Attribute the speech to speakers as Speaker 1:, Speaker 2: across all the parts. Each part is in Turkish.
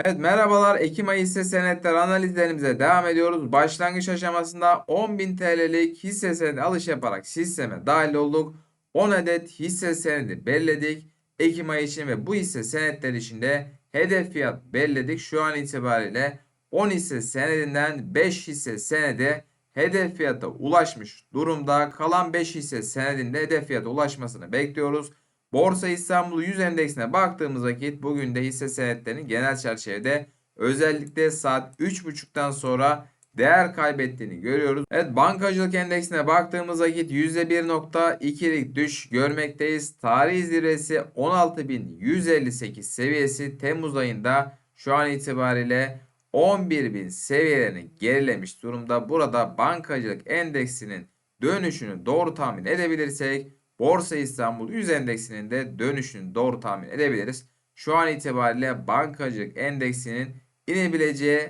Speaker 1: Evet merhabalar Ekim ayı hisse senetleri analizlerimize devam ediyoruz. Başlangıç aşamasında 10.000 TL'lik hisse senedi alış yaparak sisteme dahil olduk. 10 adet hisse senedi belirledik. Ekim ayı için ve bu hisse senetleri için de hedef fiyat belirledik. Şu an itibariyle 10 hisse senedinden 5 hisse senedi hedef fiyata ulaşmış durumda. Kalan 5 hisse senedinde hedef fiyata ulaşmasını bekliyoruz. Borsa İstanbul 100 endeksine baktığımız vakit bugün de hisse senetlerinin genel çerçevede özellikle saat 3.30'dan sonra değer kaybettiğini görüyoruz. Evet bankacılık endeksine baktığımız vakit %1.2'lik düş görmekteyiz. Tarih zirvesi 16.158 seviyesi Temmuz ayında şu an itibariyle 11.000 seviyelerini gerilemiş durumda. Burada bankacılık endeksinin dönüşünü doğru tahmin edebilirsek Borsa İstanbul 100 endeksinin de dönüşünü doğru tahmin edebiliriz. Şu an itibariyle bankacılık endeksinin inebileceği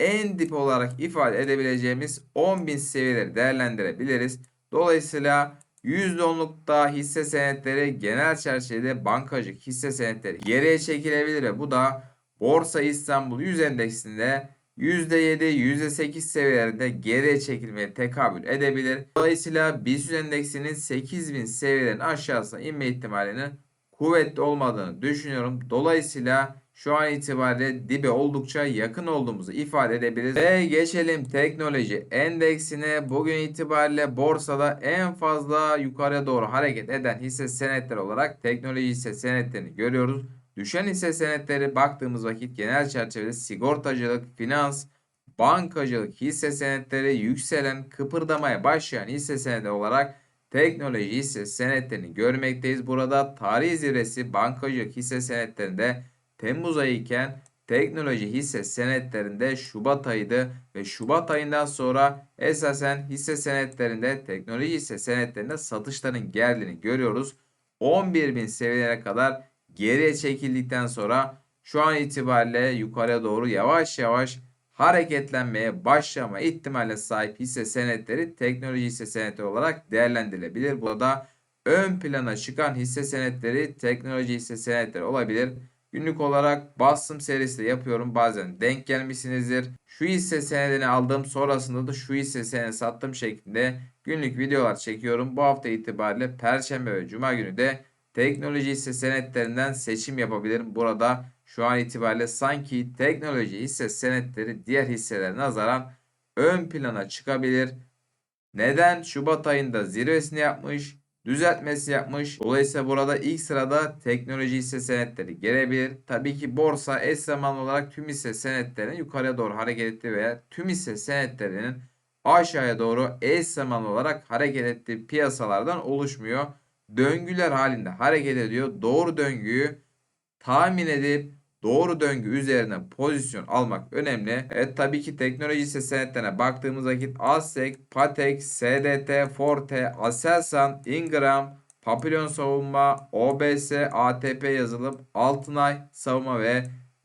Speaker 1: en dip olarak ifade edebileceğimiz 10.000 seviyeleri değerlendirebiliriz. Dolayısıyla %10'lukta hisse senetleri genel çerçevede bankacılık hisse senetleri geriye çekilebilir ve bu da Borsa İstanbul 100 endeksinde %7, %8 seviyelerinde geriye çekilmeye tekabül edebilir. Dolayısıyla BIST endeksinin 8000 seviyelerin aşağısına inme ihtimalinin kuvvetli olmadığını düşünüyorum. Dolayısıyla şu an itibariyle dibe oldukça yakın olduğumuzu ifade edebiliriz. Ve geçelim teknoloji endeksine. Bugün itibariyle borsada en fazla yukarıya doğru hareket eden hisse senetleri olarak teknoloji hisse senetlerini görüyoruz. Düşen hisse senetleri baktığımız vakit genel çerçevede sigortacılık, finans, bankacılık hisse senetleri yükselen, kıpırdamaya başlayan hisse senedi olarak teknoloji hisse senetlerini görmekteyiz. Burada tarih zirvesi bankacılık hisse senetlerinde Temmuz ayı iken teknoloji hisse senetlerinde Şubat ayıydı ve Şubat ayından sonra esasen hisse senetlerinde teknoloji hisse senetlerinde satışların geldiğini görüyoruz. 11.000 seviyelere kadar geriye çekildikten sonra şu an itibariyle yukarıya doğru yavaş yavaş hareketlenmeye başlama ihtimalle sahip hisse senetleri teknoloji hisse senetleri olarak değerlendirilebilir. Burada ön plana çıkan hisse senetleri teknoloji hisse senetleri olabilir. Günlük olarak bastım serisi de yapıyorum. Bazen denk gelmişsinizdir. Şu hisse senedini aldım. Sonrasında da şu hisse senedini sattım şeklinde günlük videolar çekiyorum. Bu hafta itibariyle Perşembe ve Cuma günü de teknoloji hisse senetlerinden seçim yapabilirim. Burada şu an itibariyle sanki teknoloji hisse senetleri diğer hisselere nazaran ön plana çıkabilir. Neden? Şubat ayında zirvesini yapmış, düzeltmesi yapmış. Dolayısıyla burada ilk sırada teknoloji hisse senetleri gelebilir. Tabii ki borsa eş zamanlı olarak tüm hisse senetlerinin yukarıya doğru hareket ettiği veya tüm hisse senetlerinin aşağıya doğru eş zamanlı olarak hareket ettiği piyasalardan oluşmuyor döngüler halinde hareket ediyor. Doğru döngüyü tahmin edip doğru döngü üzerine pozisyon almak önemli. Evet tabii ki teknoloji hisse senetlerine baktığımız vakit Aztek, Patek, SDT, Forte, Aselsan, Ingram, Papillon Savunma, OBS, ATP yazılım, Altınay Savunma ve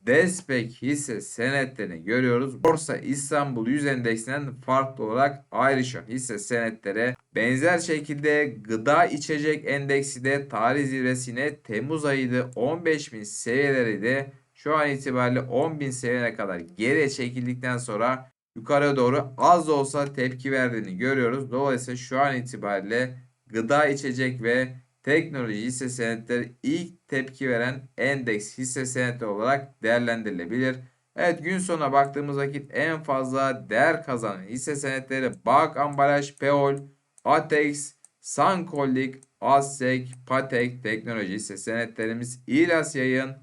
Speaker 1: Despek hisse senetlerini görüyoruz. Borsa İstanbul 100 endeksinden farklı olarak ayrışan hisse senetleri benzer şekilde gıda içecek endeksi de tarih zirvesine Temmuz ayıydı 15.000 seviyeleriydi. Şu an itibariyle 10.000 seviyene kadar geriye çekildikten sonra yukarı doğru az da olsa tepki verdiğini görüyoruz. Dolayısıyla şu an itibariyle gıda içecek ve teknoloji hisse senetleri ilk tepki veren endeks hisse senetleri olarak değerlendirilebilir. Evet gün sonuna baktığımız vakit en fazla değer kazanan hisse senetleri Bak Ambalaj, Peol, Atex, Sankolik, Azsek, Patek teknoloji hisse senetlerimiz İlas Yayın,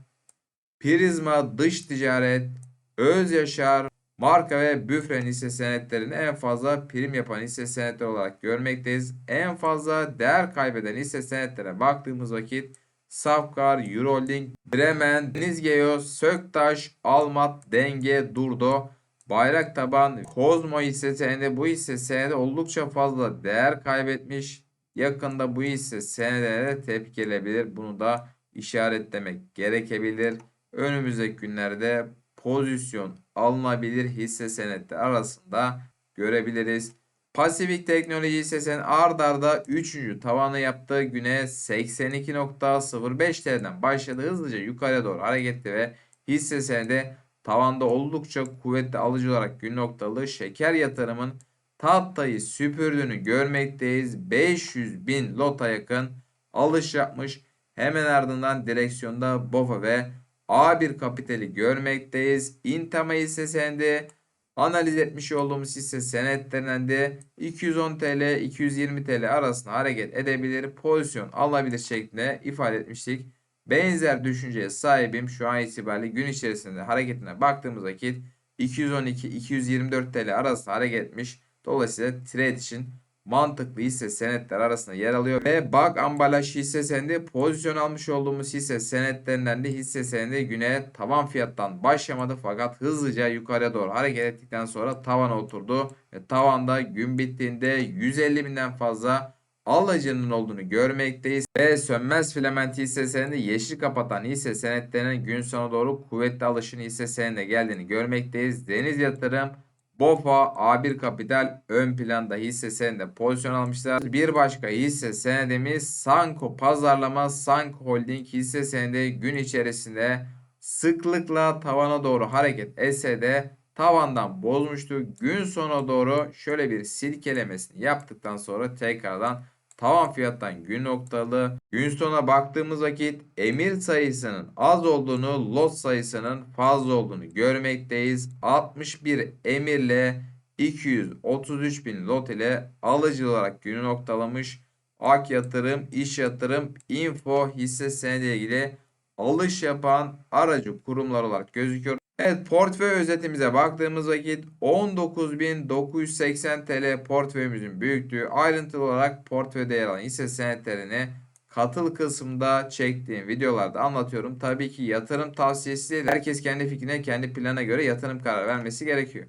Speaker 1: Prizma Dış Ticaret, Öz Yaşar, Marka ve Büfren hisse senetlerini en fazla prim yapan hisse senetleri olarak görmekteyiz. En fazla değer kaybeden hisse senetlerine baktığımız vakit Safkar, Euroholding, Bremen, Denizgeo, Söktaş, Almat, Denge, Durdo, Bayrak Taban, Kozmo hisse senedi bu hisse senedi oldukça fazla değer kaybetmiş. Yakında bu hisse senedine tepki gelebilir. Bunu da işaretlemek gerekebilir. Önümüzdeki günlerde pozisyon alınabilir hisse senetleri arasında görebiliriz. Pasifik Teknoloji hissesinin ard arda 3. tavanı yaptığı güne 82.05 TL'den başladı. Hızlıca yukarıya doğru hareketli ve hisse senedi Tavanda oldukça kuvvetli alıcı olarak gün noktalı şeker yatırımın tahtayı süpürdüğünü görmekteyiz. 500 bin lota yakın alış yapmış. Hemen ardından direksiyonda BOFA ve A1 kapitali görmekteyiz. Intama hisse senedi analiz etmiş olduğumuz hisse senetlerinden de 210 TL 220 TL arasında hareket edebilir pozisyon alabilir şeklinde ifade etmiştik. Benzer düşünceye sahibim şu an itibariyle gün içerisinde hareketine baktığımız vakit 212-224 TL arasında hareket etmiş. Dolayısıyla trade için mantıklı hisse senetler arasında yer alıyor. Ve BAG ambalaj hisse senedi pozisyon almış olduğumuz hisse senetlerinden de hisse senedi güne tavan fiyattan başlamadı fakat hızlıca yukarıya doğru hareket ettikten sonra tavana oturdu. Ve tavanda gün bittiğinde 150 binden fazla alıcının olduğunu görmekteyiz. Ve sönmez filament hisse senedi yeşil kapatan hisse senetlerinin gün sonu doğru kuvvetli alışın hisse senedine geldiğini görmekteyiz. Deniz Yatırım BOFA A1 Kapital ön planda hisse senedinde pozisyon almışlar. Bir başka hisse senedimiz Sanko Pazarlama Sanko Holding hisse senedi gün içerisinde sıklıkla tavana doğru hareket etse de tavandan bozmuştu. Gün sona doğru şöyle bir silkelemesini yaptıktan sonra tekrardan tavan fiyattan gün noktalı. Gün sonuna baktığımız vakit emir sayısının az olduğunu, lot sayısının fazla olduğunu görmekteyiz. 61 emirle 233 bin lot ile alıcı olarak günü noktalamış. Ak yatırım, iş yatırım, info hisse senedi ilgili alış yapan aracı kurumlar olarak gözüküyor. Evet portföy özetimize baktığımız vakit 19.980 TL portföyümüzün büyüklüğü ayrıntılı olarak portföyde yer alan hisse senetlerini katıl kısmında çektiğim videolarda anlatıyorum. Tabii ki yatırım tavsiyesi değil. Herkes kendi fikrine, kendi plana göre yatırım kararı vermesi gerekiyor.